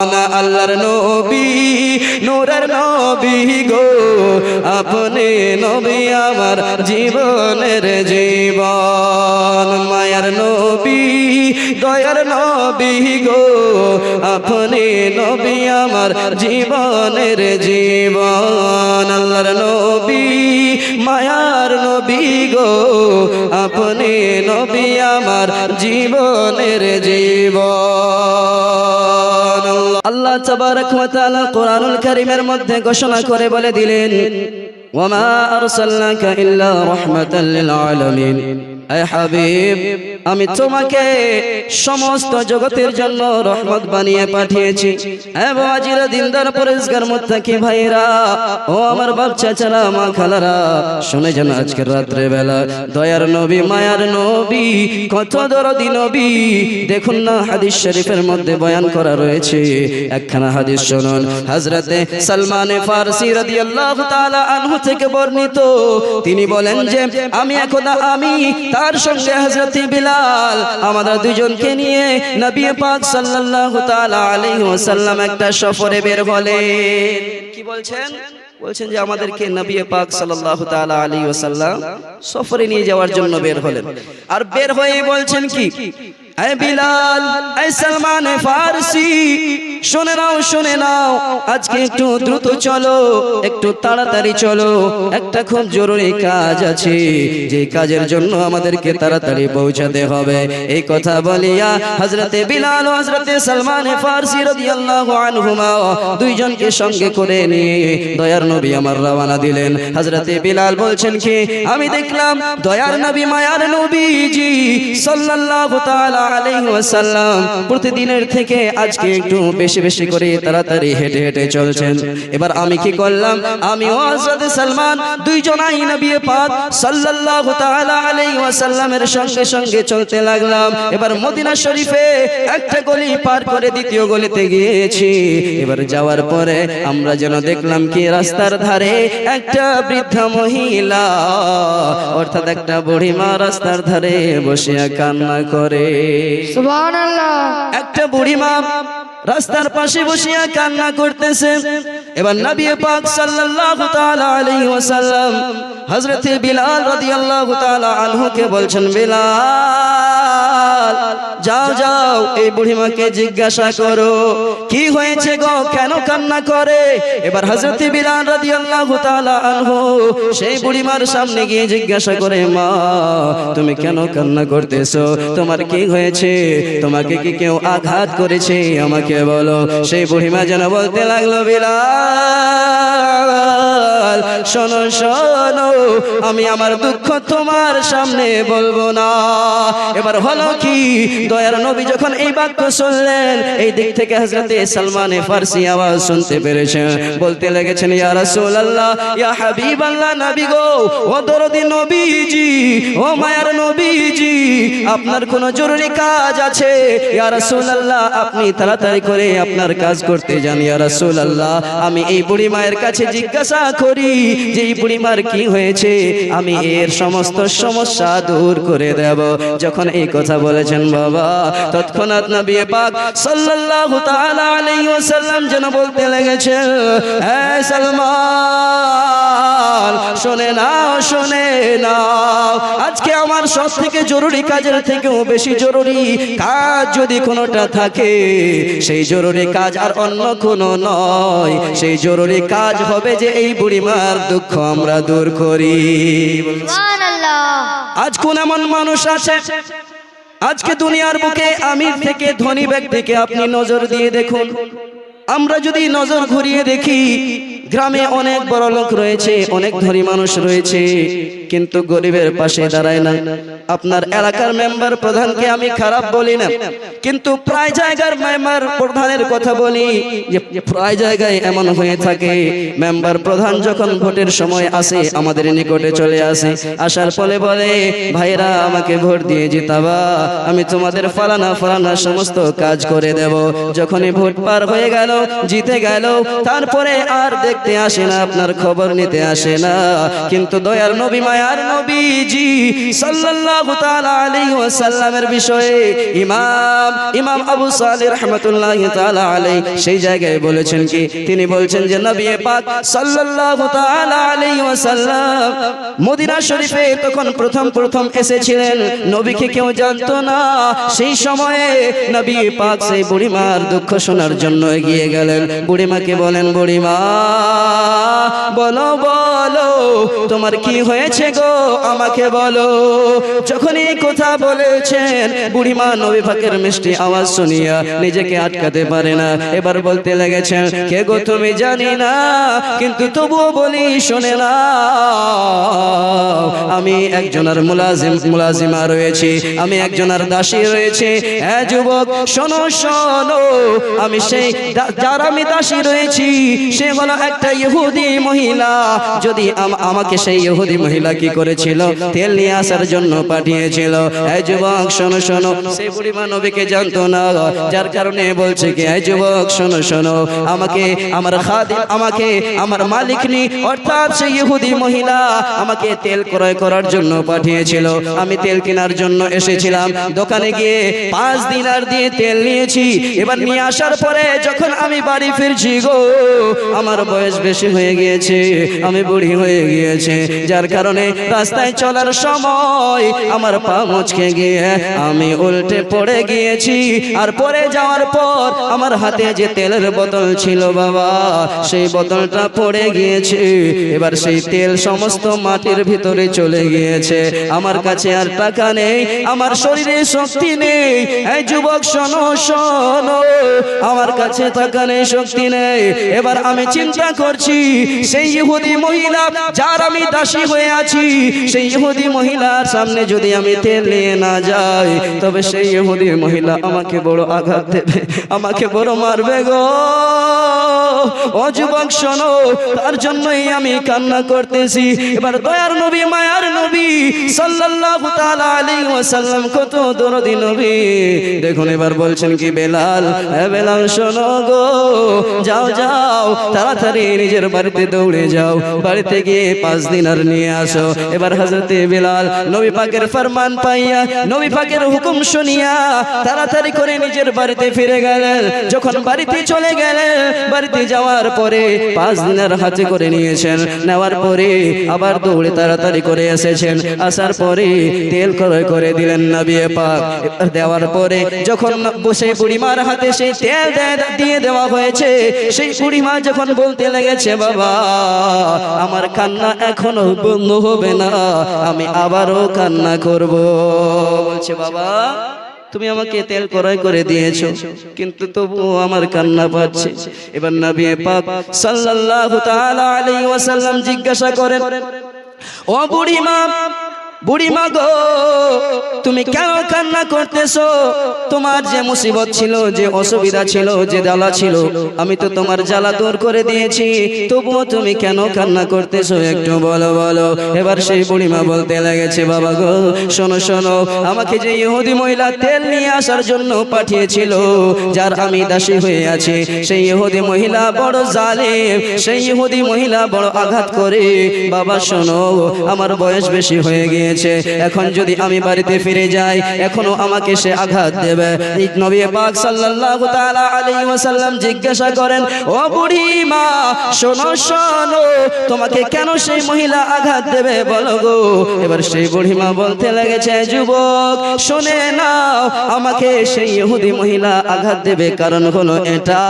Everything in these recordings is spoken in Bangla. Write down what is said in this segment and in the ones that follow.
আল্লাহর নবী, নূরের নবী গো। আপনি নবী আমার জীবনের জীবন। মায়ার নবী, দয়ার নবী গো। আপনি নবী আমার জীবনের জীবন। আল্লাহর নবী, মায়ার নবী গো। আপনি নবী আমার জীবনের জীবন। আল্লাহ তাবারক ওয়া তাআলা কোরআনুল কারীমের মধ্যে ঘোষণা করে বলে দিলেন ওয়ামা আরসালনাকা ইল্লা রাহমাতাল লিল হাবিব, আমি তোমাকে সমস্ত জগতের জন্য রহমত বানিয়ে পাঠিয়েছি। এবং আজিরা দিনদার পরিষ্কার মুত্তাকি ভাইরা ও আমার বাচ্চা চারা মা, খালারা, শুনে যেন আজকের রাত্রে বেলা দয়ার নবী, মায়ার নবী, কত দরদি নবী, দেখুন না হাদিস শরীফের মধ্যে বয়ান করা রয়েছে। একখানা হাদিস শুনুন। হযরতে সালমান ফারসি রাদিয়াল্লাহু তাআলা আনহু থেকে বর্ণিত। তিনি বলেন যে, আমি একদা আমি তার সঙ্গে হজরতি বিলাল, আমাদের দুজনকে নিয়ে নবী পাক সাল্লাল্লাহু তাআলা আলাইহি ওয়াসাল্লাম একটা সফরে বের হলেন। কি বলছেন? বলছেন যে আমাদেরকে নবী পাক সাল্লাল্লাহু তাআলা আলাইহি ওয়াসাল্লাম সফরে নিয়ে যাওয়ার জন্য বের হলেন। আর বের হয়ে বলছেন কি? বিলাল, এ সালমান ফারসি, শুনে নাও শুনে নাও, আজকে একটু দ্রুত চলো, একটু তাড়াতাড়ি চলো, একটা খুব জরুরি কাজ আছে, যে কাজের জন্য আমাদেরকে তাড়াতাড়ি পৌঁছাতে হবে। এই কথা বলিয়া হযরতে বিলাল ও হযরতে সালমান ফারসি রাদিয়াল্লাহু আনহুমা দুইজনকে সঙ্গে করে নিয়ে দয়ার নবী আমার রওনা দিলেন। হযরতে বিলাল বলছেন কি, আমি দেখলাম দয়ার নবী, মায়ার নবীজি, সাল্লাল্লাহু তাআলা প্রতিদিনের থেকে আজকে একটু বেশি বেশি করে তাড়াতাড়ি হেঁটে হেঁটে চলছেন। এবার আমি কি করলাম? আমি সালমান দুইজনাই নবী পাক সাল্লাল্লাহু তাআলা ওয়াসাল্লামের সঙ্গে সঙ্গে চলতে লাগলাম। এবার মদিনা শরীফে একটা গলি পার করে দ্বিতীয় গলিতে গিয়েছি। এবার যাওয়ার পরে আমরা যেন দেখলাম কি রাস্তার ধারে একটা বৃদ্ধা মহিলা, অর্থাৎ একটা বুড়িমা রাস্তার ধারে বসিয়া কান্না করে। সুবহানাল্লাহ। বুড়ি বুড়িমা রাস্তার পাশে বসিয়া কান্না করতেছে। এবার নবী পাক সাল্লাল্লাহু তাআলা আলাইহি ওয়াসাল্লাম হযরতে বিলাল রাদিয়াল্লাহু তাআলা আনহুকে বলছেন, বিলাল, যাও যাও, এই বুড়িমাকে জিজ্ঞাসা করো, কি হয়েছে গো? কেন কান্না করে? এবার হযরতে বিলাল রাদিয়াল্লাহু তাআলা আনহু সেই বুড়িমার সামনে গিয়ে জিজ্ঞাসা করে, মা, তুমি কেন কান্না করতেছো? তোমার কি হয়েছে? তোমাকে কি কেউ আঘাত করেছে? আমাকে বলো, সেই বুড়িমা যেন বলতে লাগল, বিলাল, শোনো শোনো, আমি আমার দুঃখ তোমার সামনে বলব না। এবার হলো কি, দয়ার নবী যখন এই বাক্য শুনলেন, এই দিক থেকে হযরতে সালমানে ফারসি আওয়াজ শুনতে পেরেছেন। বলতে লেগেছেন, ইয়া রাসূলুল্লাহ, ইয়া হাবিবাল্লাহ, নবী গো, ও দরদি নবীজি, ও মায়ার নবীজি, আপনার কোন জরুরি কাজ আছে? ইয়া রাসূলুল্লাহ, আপনি তাড়াতাড়ি করে আপনার কাজ করতে যান, ইয়া রাসূলুল্লাহ। আমি এই বুড়ি মায়ের কাছে জিজ্ঞাসা করি যে এই বুড়ি মার কি হয়েছে, আমি এর সমস্ত সমস্যা দূর করে দেব। যখন এই কথা বলেছেন বাবা, তৎক্ষণাৎ নবী পাক সাল্লাল্লাহু তাআলা আলাইহি ওয়াসাল্লাম যেন বলতে লেগেছেন, হে সালমান, শুনে নাও শুনে নাও আজকে আমার সব থেকে জরুরি কাজের থেকেও বেশি জরুরি কাজ যদি কোনোটা থাকে সেই জরুরি কাজ আর অন্য কোনো নয়। সেই জরুরি কাজ হবে যে এই বুড়িমার দুঃখ আমরা দূর করি। আজ কোন এমন মানুষ আছে? আজকে দুনিয়ার বুকে আমির থেকে ধনী ব্যক্তিকে আপনি নজর দিয়ে দেখুন। আমরা যদি নজর ঘুরিয়ে দেখি গ্রামে অনেক বড় লোক রয়েছে অনেক ধনী মানুষ রয়েছে। কিন্তু গরিবের পাশে দাঁড়ায় না। আপনার এলাকার মেম্বার প্রধানকে আমি খারাপ বলি না। কিন্তু প্রায় জায়গার মেম্বার প্রধানের কথা বলি যে, প্রায় জায়গায় এমন হয়ে থাকে। মেম্বার প্রধান যখন ভোটের সময় আসে, আমাদের নিকটে চলে আসে। আসার ফলে বলে ভাইরা আমাকে ভোট দিয়ে জিতাবা। আমি তোমাদের ফালানা ফালানা সমস্ত কাজ করে দেব। যখনই ভোট পার হয়ে গেল, জিতে গেল, তারপরে আর দেখতে আসে না, আপনার খবর নিতে আসে না। কিন্তু দয়ার নবী মায়ের মায়ার নবীজি সাল্লাল্লাহু তাআলা আলাইহি ওয়াসাল্লামের বিষয়ে ইমাম ইমাম আবু সালিহ রাহমাতুল্লাহি তাআলা আলাইহি সেই জায়গায় বলেছেন কি? তিনি বলছেন যে নবী পাক সাল্লাল্লাহু তাআলা আলাইহি ওয়াসাল্লাম মদিনা শরীফে তখন প্রথম প্রথম এসেছিলেন। নবীকে কেউ জানতো না। সেই সময়ে নবী পাক সেই বুড়িমার দুঃখ শোনার জন্য এগিয়ে গেলেন। বুড়িমাকে বলেন, বুড়িমা, বলো বলো, তোমার কি হয়েছে? গো, আমাকে বলো যখন এই কথা বলেছেন, বুড়িমা নবী পাকের মিষ্টি আওয়াজ শুনিয়া নিজেকে আটকাতে পারে না। এবার বলতে লেগেছেন, কে গো তুমি জানি না, কিন্তু তবুও বলি, শোনে না। আমি একজনের মুলাজিম, মুলাজিমা রয়েছে, আমি একজনের দাসী রয়েছে। হ্যাঁ যুবক, শোনো শোনো, আমি সেই যার আমি দাসী রয়েছি, সে হলো একটা ইহুদি মহিলা। যদি আমাকে সেই ইহুদি মহিলা কি করেছিল? তেল নিয়ে আসার জন্য পাঠিয়েছিল। এই যুবক শোনো শোনো সেই বুড়িমা নবীকে জানতো না যার কারণে বলছে কি এই যুবক শোনো শোনো। আমাকে আমার খাদিম আমাকে আমার মালিক নি অর্থাৎ সেই ইহুদি মহিলা আমাকে তেল ক্রয় করার জন্য পাঠিয়েছিল। আমি তেল কেনার জন্য এসেছিলাম। দোকানে গিয়ে পাঁচ দিনার দিয়ে তেল নিয়েছি। এবার নিয়ে আসার পরে যখন আমি বাড়ি ফিরছি গো আমার বয়স বেশি হয়ে গিয়েছে। আমি বুড়ি হয়ে গিয়েছে। যার কারণে রাস্তায় চলার সময় আমার পা মুচকে গিয়ে আমি উল্টে পড়ে গিয়েছি। আর পড়ে যাওয়ার পর আমার হাতে যে তেলের বোতল ছিল বাবা, সেই বোতলটা পড়ে গিয়েছে। এবার সেই তেল সমস্ত মাটির ভিতরে চলে গিয়েছে। আমার কাছে আর টাকা নেই, আমার শরীরে শক্তি নেই। এই যুবক, শোনো শোনো, আমার কাছে টাকা নেই, শক্তি নেই। এবার আমি চিন্তা করছি, সেই ইহুদি মহিলা যার আমি দাসী হয়ে আছি সেই ইহুদি মহিলার সামনে যদি আমি তেল না যাই, তবে সেই ইহুদি মহিলা আমাকে বড় আঘাত দেবে, আমাকে বড় মারবে গো। শোনো, তার জন্যই আমি কান্না করতেছি। এবার দয়ার নবী, মায়ার নবী, সাল্লাল্লাহু তাআলা আলাইহি ওয়াসাল্লাম, কত দরদি নবী। দেখুন, এবার বলছেন কি, বেলাল? এ বেলাল, শোনো গো, যাও যাও, তাড়াতাড়ি নিজের বাড়িতে দৌড়ে যাও। বাড়িতে গিয়ে পাঁচ দিন আর নিয়ে আসো। এবার হযরতে বেলাল নবী পাকের ফরমান পাইয়া নবী পাকের হুকুম শুনিয়া তাড়াতাড়ি করে নিজের বাড়িতে ফিরে গেলেন। যখন বাড়িতে চলে গেলেন, বাড়িতে যাওয়ার পরে পাঁচ দিনের হাতে করে নিয়েছেন। নেওয়ার পরে আবার দৌড়ে তাড়াতাড়ি করে এসেছেন। আসার পরে তেল ক্রয় করে দিলেন নবী পাক। দেওয়ার পরে যখন বসে বুড়িমার হাতে সেই তেল দিয়ে দেওয়া হয়েছে, সেই বুড়িমা যখন বলতে লেগেছে, বাবা, আমার কান্না এখনও বন্ধ হবে না, আমি আবারও কান্না করব। বলছে, বাবা, তুমি আমাকে তেল ক্রয় করে দিয়েছ, কিন্তু তবু আমার কান্না পাচ্ছে। এবার নবী পাক সাল্লাল্লাহু তাআলা আলাইহি ওয়াসাল্লাম জিজ্ঞাসা করেন, ও বুড়িমা বুড়িমা গো, তুমি কেন কান্না করতেছো? তোমার যে মুসিবত ছিল, যে অসুবিধা ছিল, যে জ্বালা ছিল, আমি তো তোমার জ্বালা দূর করে দিয়েছি। তবুও তুমি কেন কান্না করতেছো? একটু বলো বলো। এবার সেই বুড়িমা বলতে লেগেছে, বাবা গো, শোনো শোনো, আমাকে যে ইহুদি মহিলা তেল নিয়ে আসার জন্য পাঠিয়েছিল, যার আমি দাসী হয়ে আছি, সেই ইহুদি মহিলা বড় জালেম, সেই ইহুদি মহিলা বড় আঘাত করে। বাবা, শোনো, আমার বয়স বেশি হয়ে গিয়েছে এখন যদি আমি বাড়িতে ফিরে যাই, এখনও আমাকে সে আঘাত দেবে। নবী পাক সাল্লাল্লাহু তাআলা আলাইহি ওয়াসাল্লাম জিজ্ঞাসা করেন, ও বুড়ি মা, শোনো শোনো, তোমাকে কেন সেই মহিলা আঘাত দেবে বলো গো? এবার সেই বুড়ি মা বলতে লেগেছে, যুবক, শুনে নাও, আমাকে সেই ইহুদি মহিলা আঘাত দেবে। কারণ হলো এটা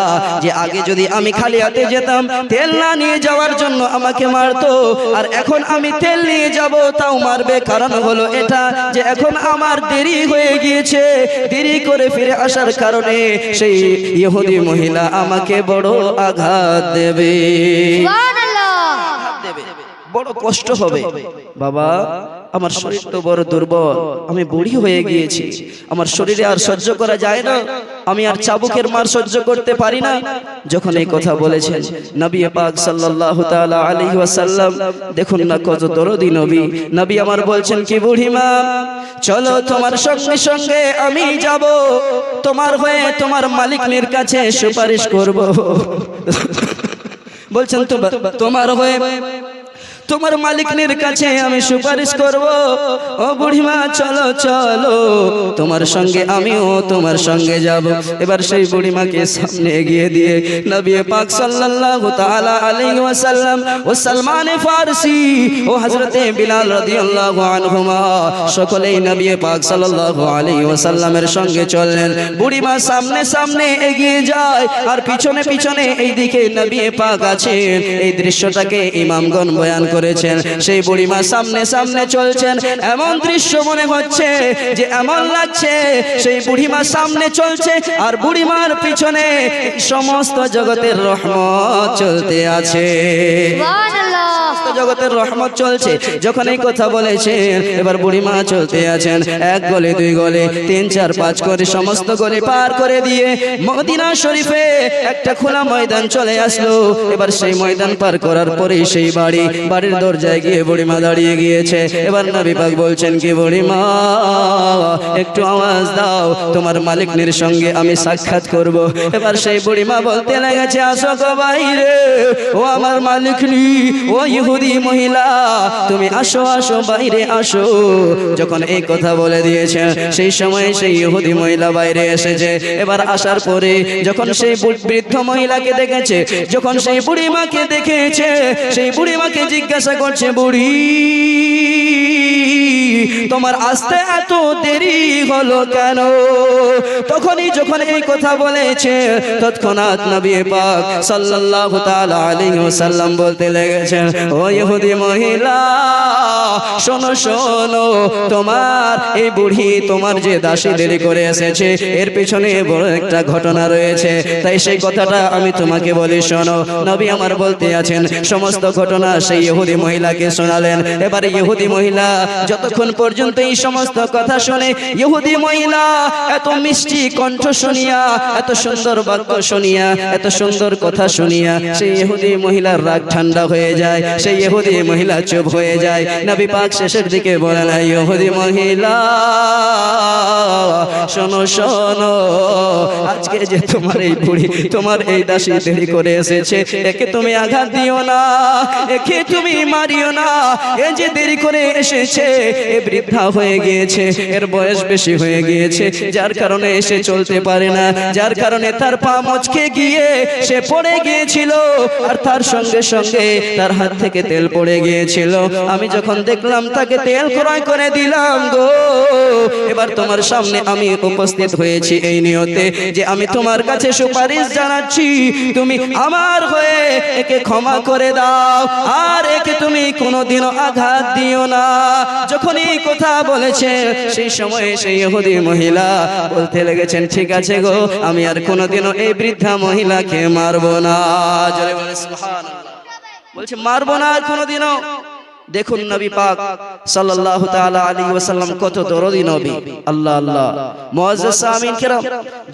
যে আগে যদি আমি খালি হাতে যেতাম, তেল না নিয়ে যাওয়ার জন্য আমাকে মারতো, আর এখন আমি তেল নিয়ে যাব, তাও মারবে কারণ হলো এটা যে এখন আমার দেরি হয়ে গিয়েছে দেরি করে ফিরে আসার কারণে সেই ইহুদি মহিলা আমাকে বড় আঘাত দেবে। দেবে। বড় কষ্ট হবে। বাবা আমার শরীর তো বড় দুর্বল আমি বুড়ি হয়ে গিয়েছি আমার শরীরে আর সহ্য করা যায় না আমি আর চাবুকের মার সহ্য করতে পারি না। যখন এই কথা বলেছেন নবী পাক সাল্লাল্লাহু তাআলা আলাইহি ওয়াসাল্লাম দেখুন না কত দরদি নবী। নবী। আমার বলছেন কি বুড়িমা চলো তোমার সঙ্গে সঙ্গে আমি যাব। তোমার হয়ে তোমার মালিকের কাছে সুপারিশ করব। বলছেন তো তোমার হয়ে তোমার মালিকনির কাছে আমি সুপারিশ করব। ও বুড়িমা, চলো চলো। তোমার সঙ্গে আমিও তোমার সঙ্গে যাব। এবার সেই বুড়িমাকে সামনে এগিয়ে দিয়ে নবী পাক সাল্লাল্লাহু তাআলা আলাইহি ওয়াসাল্লাম ও সালমান ফারসি ও হযরতে বিলাল রাদিয়াল্লাহু আনহুমা সকলেই নবী পাক সাল্লাল্লাহু আলাইহি ওয়াসাল্লামের সঙ্গে চললেন। বুড়িমা সামনে সামনে এগিয়ে যায় আর পিছনে পিছনে এই দিকে নবী পাক আছেন। এই দৃশ্যটাকে ইমামগণ বয়ান করেছেন সেই বুড়িমা সামনে সামনে চলছেন। এমন দৃশ্য মনে হচ্ছে যে এমন লাগছে সেই বুড়িমা সামনে চলছে আর বুড়িমার পিছনে সমস্ত জগতের রহমত চলতে আছে। জগতের রহমত চলছে। যখন এই কথা বলেছেন এবার বুড়িমা চলতে আছেন। এক গলে দুই গলে তিন চার পাঁচ করে সমস্ত গলে পার করে দিয়ে মদিনা শরীফে একটা খোলা ময়দান চলে আসলো। এবার সেই ময়দান পার করার পরেই সেই বাড়ি বাড়ির দরজায় গিয়ে বুড়িমা দাঁড়িয়ে গিয়েছে। এবার নবী পাক বলছেন, কি বুড়িমা একটু আওয়াজ দাও, তোমার মালিকনির সঙ্গে আমি সাক্ষাৎ করব। এবার সেই বুড়িমা বলতে লেগেছে, আসো গো বাইরে, ও আমার মালিকনি, ও ইহুদি মহিলা, তুমি আসো আসো, বাইরে আসো। যখন এই কথা বলে দিয়েছে, সেই সময় সেই ইহুদি মহিলা বাইরে এসেছে। এবার আসার পরে যখন সেই বৃদ্ধ মহিলাকে দেখেছে, যখন সেই বুড়িমাকে দেখেছে, সেই বুড়িমাকে জিজ্ঞাসা করছে বুড়ি। তোমার আসতে এত দেরি হলো কেন? তখনই যখন এই কথা বলেছে, তৎক্ষণাৎ নবী পাক সাল্লাল্লাহু তাআলা আলাইহি ওয়াসাল্লাম বলতে লেগেছেন, ও ইহুদি মহিলা, শোনো শোনো, তোমার এই বুড়ি তোমার যে দাসী দেরি করে এসেছে, এর পিছনে বড় একটা ঘটনা রয়েছে। তাই সেই কথাটা আমি তোমাকে বলি, শোনো, নবী আমার বলতে আছেন, সমস্ত ঘটনা সেই ইহুদি মহিলাকে শোনালেন। এবারে ইহুদি মহিলা যতক্ষণ পর্যন্ত এই সমস্ত কথা শুনে ইহুদি মহিলা, এত মিষ্টি কণ্ঠ শুনিয়া, এত সুন্দর বাক্য শুনিয়া, এত সুন্দর কথা শুনিয়া, সেই ইহুদি মহিলার রাগ ঠান্ডা হয়ে যায়, সেই ইহুদি মহিলা চুপ হয়ে যায়। নবী পাক শেষের দিকে বলেন "এই ইহুদি মহিলা, শোনো শোনো, আজকে যে তোমার এই বুড়ি, তোমার এই দাসী দেরি করে এসেছে, একে তুমি আঘাত দিও না, একে তুমি মারিও না, এ যে দেরি করে এসেছে বৃদ্ধা হয়ে গিয়েছে। এর বয়স বেশি হয়ে গিয়েছে। যার কারণে এসে চলতে পারে না। যার কারণে তার পা মচকে গিয়ে সে পড়ে গিয়েছিল আর তার সঙ্গে সঙ্গে তার হাত থেকে তেল পড়ে গিয়েছিল। আমি যখন দেখলাম তাকে তেল ক্রয় করে দিলাম গো, এবার তোমার সামনে আমি উপস্থিত হয়েছি এই নিয়তে যে আমি তোমার কাছে সুপারিশ জানাচ্ছি। তুমি আমার হয়ে একে ক্ষমা করে দাও। আর একে তুমি কোনোদিনও আঘাত দিও না। যখন এই কথা বলেছে। সেই সময়ে সেই ইহুদি মহিলা বলতে লেগেছেন, ঠিক আছে গো, আমি আর কোনোদিনও এই বৃদ্ধা মহিলাকে মারবো না। জোরে বলে। বলছে, মারবো না আর কোনোদিনও। দেখুন নবী পাক সাল্লাল্লাহু তাআলা আলাইহি ওয়াসাল্লাম কত দরদি নবী। আল্লাহ আল্লাহ। মুআজ্জাজ সামিন কিরাম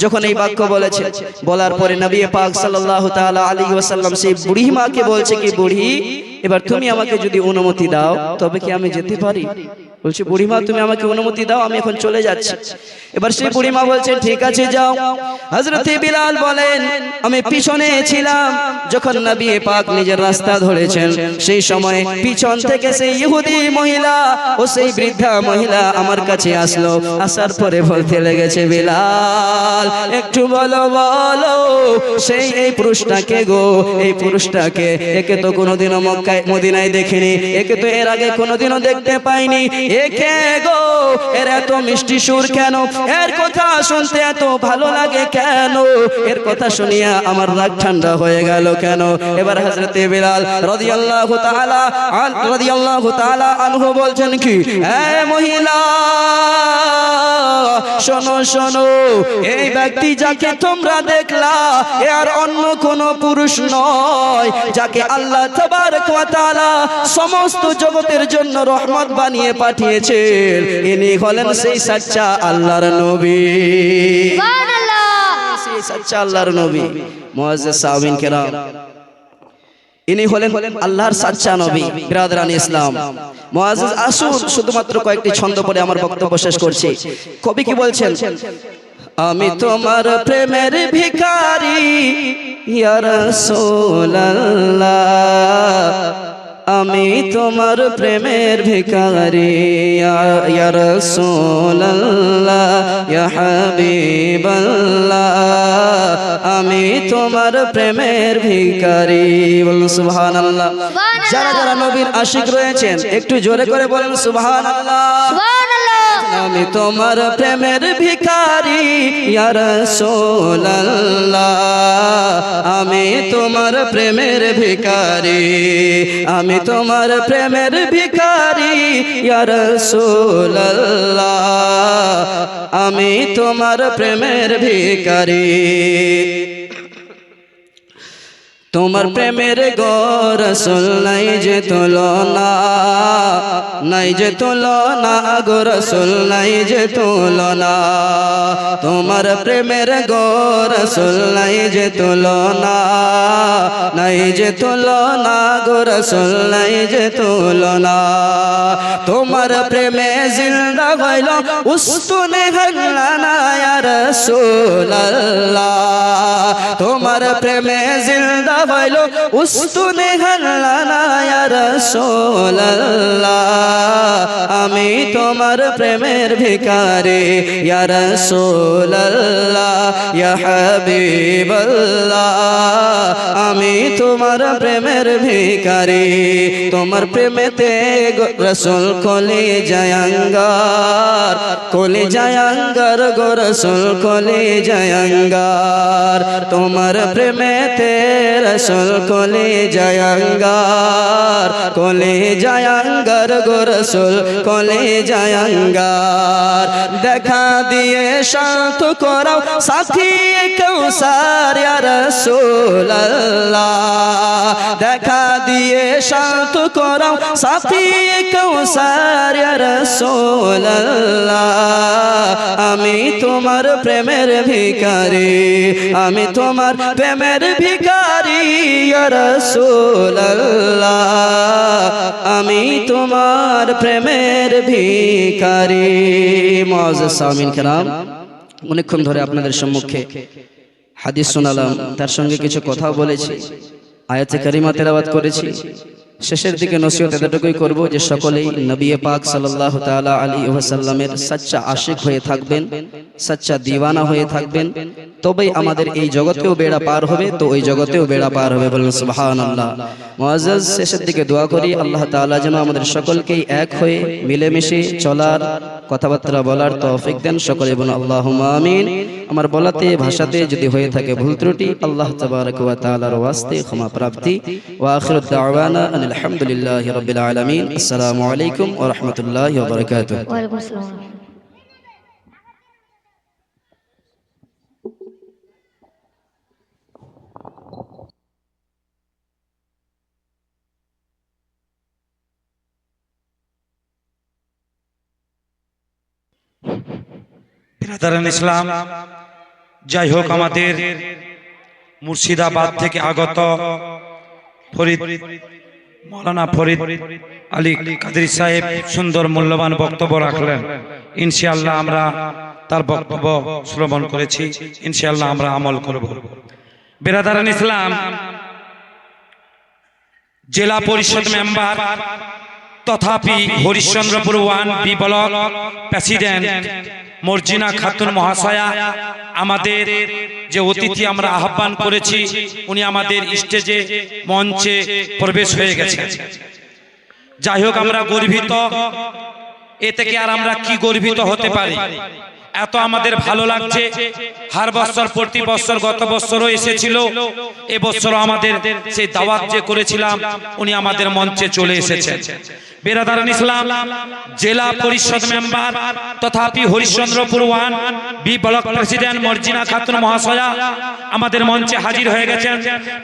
যখন এই বাক্য বলেছে, বলার পরে নবী পাক সাল্লাল্লাহু তাআলা আলাইহি ওয়াসাল্লাম সেই বুড়ি মাকে বলছে কি, বুড়ি এবার তুমি আমাকে যদি অনুমতি দাও তবে কি আমি যেতে পারি? বলছে বুড়িমা তুমি আমাকে অনুমতি দাও আমি এখন চলে যাচ্ছি। এবার সেই বুড়িমা বলছে ঠিক আছে যাও। হযরতে বিলাল বলেন আমি পিছনে ছিলাম যখন নবী পাক নিজের রাস্তা ধরেছেন। সেই সময় পিছন থেকে সেই ইহুদি মহিলা ও সেই বৃদ্ধা মহিলা আমার কাছে আসলো। আসার পরে বলতে লেগেছে বিলাল একটু বলো বলো সেই এই পুরুষটাকে গো এই পুরুষটাকে একে তো কোনোদিনও মদিনায় দেখিনি। একে তো এর আগে কোনোদিনও দেখতে পাইনি। একে গো? এর এত মিষ্টি সুর কেন? এর কথা শুনতে এত ভালো লাগে কেন? এর কথা শুনিয়া আমার রাগ ঠান্ডা হয়ে গেল কেন? এবার হযরতে বিলাল রাদিয়াল্লাহু তাআলা আন, রাদিয়াল্লাহু তাআলা আনহু বলছেন কি? হ্যাঁ মহিলা, শোনো শোনো, এই ব্যক্তি যাকে তোমরা দেখলা, এ আর অন্য কোন পুরুষ নয়, যাকে আল্লাহ তাবারক ওয়া তাআলা সমস্ত জগতের জন্য রহমত বানিয়ে পাঠিয়েছেন। ইনি হলেন সেই সচ্চা আল্লাহর নবী। সেই সচ্চা আল্লাহর নবী। মুআজ্জাজ সাহাবীন কেরাম। ইনি হলেন আল্লাহর সাচ্চা নবী বিরাদরান ইসলাম। মুআজ্জাজ আসুন শুধুমাত্র কয়েকটি ছন্দ পড়ে আমার বক্তব্য শেষ করছি। কবি কি বলছেন? আমি তোমার প্রেমের ভিখারি ইয়া রাসূলুল্লাহ। আমি তোমার প্রেমের ভিকারি ইয়া- ইয়া রাসূলুল্লাহ ইয়া হাবিবাল্লাহ। আমি তোমার প্রেমের ভিকারি বলুন সুবহানাল্লাহ। সুবহানাল্লাহ। যারা যারা নবীর আশিক রয়েছেন একটু জোরে করে বলেন সুবহানাল্লাহ। সুবহানাল্লাহ। আমি তোমার প্রেমের ভিখারি, ইয়া রাসূলুল্লাহ। আমি তোমার প্রেমের ভিখারি, আমি তোমার প্রেমের ভিখারি, ইয়া রাসূলুল্লাহ। আমি তোমার প্রেমের ভিখারি। তোমার প্রেমের গোরসুল নাই যে তুলনা। নাই যে তুলনা গোরসুল নাই যে তুলনা। তোমার প্রেমের গোরসুল নাই যে তুলনা। নাই যে তুলনা গোরসুল নাই যে তুলনা। তোমার প্রেমে জিন্দা হইল উস্তুনে হল্লানা ইয়া রাসূলুল্লাহ। তোমার প্রেমে জিন্দা হইল উস্তুনে হল্লানা ইয়া রাসূলুল্লাহ। আমি তোমার প্রেমের ভিখারি ইয়া রাসূলুল্লাহ ইয়া হাবিবাল্লাহ। তোমার প্রেমের ভিখারি। তোমার প্রেমেতে গো রসুল কোলে জয়ঙ্গার কোলে জয়ঙ্গার গো রসুল কোলে জয়ঙ্গার তোমার প্রেমেতে রসুল কোলে জয়ঙ্গার কোলে জয়ঙ্গার গো রসুল কোলে জয়ঙ্গার দেখা দিয়ে শান্ত করাও সাথী কৌসার, ইয়া রাসূলুল্লাহ। দেখা দিয়ে শান্ত করাও সাথী কৌসার রসোল আমি তোমার প্রেমের ভিকারি আমি তোমার প্রেমের ভিকারি রসোল আমি তোমার প্রেমের ভিকারি মজ সামিন খেলাম অনেকক্ষণ ধরে আপনাদের সম্মুখে হাদিস শোনালাম, তার সঙ্গে কিছু কথা বলেছি। আয়াতে কারিমা তেলাওয়াত করেছি। শেষের দিকে নসিহত এতটুকুই করব যে সকলেই নবী পাক সাল্লাল্লাহু তাআলা আলাইহি ওয়াসাল্লামের সচ্চা আশিক হয়ে থাকবেন সচ্চা দিওয়ানা হয়ে থাকবেন। তবেই আমাদের এই জগতেও বেড়া পার হবে তো ওই জগতেও বেড়া পার হবে বলুন সুবহানাল্লাহ। মুআজ্জাজ শেষের দিকে দোয়া করি আল্লাহ তাআলা যেন আমাদের সকলকেই এক হয়ে মিলেমিশে চলার কথাবার্তা বলার তৌফিক দেন। সকলে বলুন আল্লাহুম্মা আমিন। আমার বলাতে, ভাষাতে যদি হয়ে থাকে ভুল ত্রুটি, আল্লাহ তাবারক ওয়া তাআলার ওয়াস্তে ক্ষমা প্রাপ্তি। ওয়া আখিরু দাওয়ানা আনিল হামদুলিল্লাহি রাব্বিল আলামিন। আসসালামু আলাইকুম ওয়া রাহমাতুল্লাহি ওয়া বারাকাতুহু। ওয়ালাইকুম আসসালাম। বিরাদারান ইসলাম, যাই হোক আমাদের মুর্শিদাবাদ থেকে আগত ফরিদ, মৌলানা ফরিদ আলী কাদের সাহেব সুন্দর মূল্যবান বক্তব্য রাখলেন। ইনশাআল্লাহ আমরা তার বক্তব্য শ্রবণ করেছি, ইনশাআল্লাহ আমরা আমল করব। বিরাদারান ইসলাম, জেলা পরিষদ মেম্বার তথাপি Harishchandrapur one B block president Marjina Khatun মহাশয়া আমাদের যে অতিথি আমরা আহ্বান করেছি উনি আমাদের স্টেজে মঞ্চে প্রবেশ হয়ে গেছে যাই হোক আমরা গর্বিত। এ থেকে আর আমরা কি গর্বিত হতে পারি? এত আমাদের ভালো লাগছে। হার বছর, প্রতি বছর, গত বছরও এসেছিল। এ বছরও আমাদের সেই দাওয়াত যে করেছিলাম, উনি আমাদের মঞ্চে চলে এসেছেন। বেরাদারান ইসলাম, জেলা পরিষদ মেম্বার, তথাপি Harishchandrapur one, B block president Marjina Khatun মহাশয়া আমাদের মঞ্চে হাজির হয়ে গেছেন।